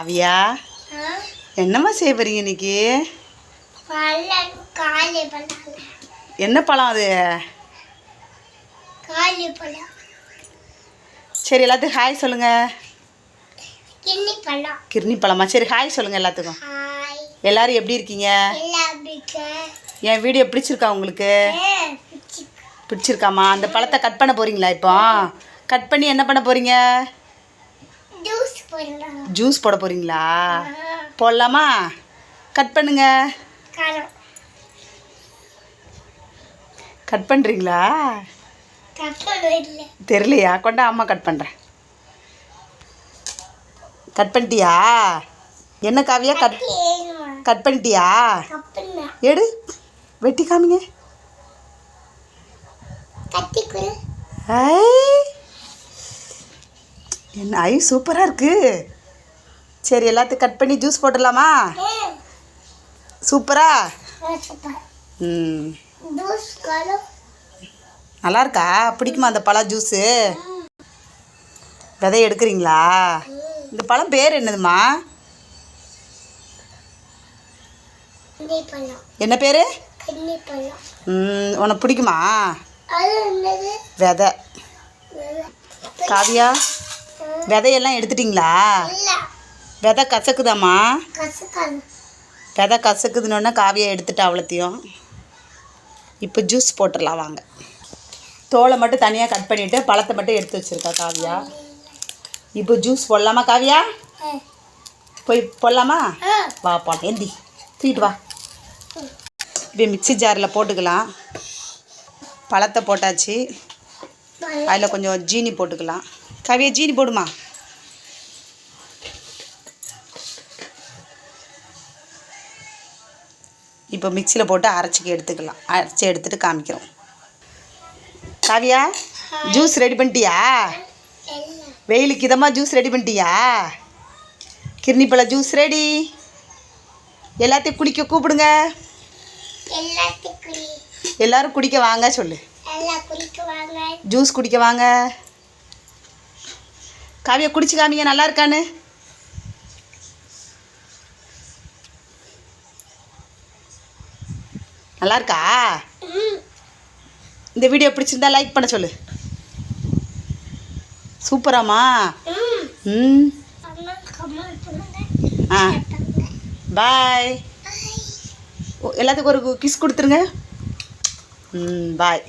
அவியா என்னம்மா செய்ய போறீங்க இன்னைக்கு? என்ன பழம் அது? சரி எல்லாத்துக்கும் ஹாய் சொல்லுங்க. கிர்னி பழமா. சரி ஹாய் சொல்லுங்க எல்லாத்துக்கும். எல்லாரும் எப்படி இருக்கீங்க? என் வீடியோ பிடிச்சிருக்கா உங்களுக்கு? பிடிச்சிருக்காமா? அந்த பழத்தை கட் பண்ண போறீங்களா இப்போ? கட் பண்ணி என்ன பண்ண போறீங்க? ஜூஸ் போட போறீங்களா? போடலாமா? கட் பண்ணுங்க. கட் பண்ணுறீங்களா தெரியலையா? கொண்டா அம்மா கட் பண்ணுறேன் கட் பண்ணிட்டியா? என்ன காவியா? கட் கட் பண்ணிட்டியா? எடு. வெட்டி காமிங்க. ஐ. என்ன ஐ சூப்பராக இருக்கு. சரி எல்லாத்தையும் கட் பண்ணி ஜூஸ் போட்டுடலாமா? சூப்பரா? ம். நல்லா இருக்கா பிடிக்குமா அந்த பழம் ஜூஸு? விதை எடுக்கிறீங்களா? இந்த பழம் பேர் என்னதுமா என்ன பேர்? உனக்கு பிடிக்குமா? விதை. காவியா? விதையெல்லாம் எடுத்துட்டிங்களா? விதை கசக்குதாம்மா? கசக்காது. விதை கசக்குதுன்னு காவியா எடுத்துட்டு அவ்வளோத்தையும். இப்போ ஜூஸ் போட்டுடலாம் வாங்க. தோலை மட்டும் தனியாக கட் பண்ணிவிட்டு பழத்தை மட்டும் எடுத்து வச்சுருக்கா காவியா. இப்போ ஜூஸ் போடலாமா காவியா? போய் போடலாமா? வா போலாம் எந்தி தூக்கிட்டு வா. இப்போ மிக்ஸி ஜாரில் போட்டுக்கலாம். பழத்தை போட்டாச்சு. அதில் கொஞ்சம் ஜீனி போட்டுக்கலாம். கவியா ஜீனி போடுமா? இப்போ மிக்சியில் போட்டு அரைச்சிக்க எடுத்துக்கலாம். அரைச்சி எடுத்துட்டு காமிக்கிறோம். காவியா ஜூஸ் ரெடி பண்ணிட்டியா? வெயிலுக்கு இதமாக ஜூஸ் ரெடி பண்ணிட்டியா? கிர்னிப்பழ ஜூஸ் ரெடி எல்லாத்தையும் குடிக்க கூப்பிடுங்க. எல்லாரும் குடிக்க வாங்க சொல்லு. ஜூஸ் குடிக்க வாங்க. காவியா குடிச்சு காமிங்க நல்லா இருக்கான்னு. நல்லா இருக்கா? இந்த வீடியோ பிடிச்சிருந்தா லைக் பண்ண சொல்லு. சூப்பராம்மா? ம். ஆ. பாய். எல்லாத்துக்கும் ஒரு கிஸ் கொடுத்துருங்க. ம் பாய்.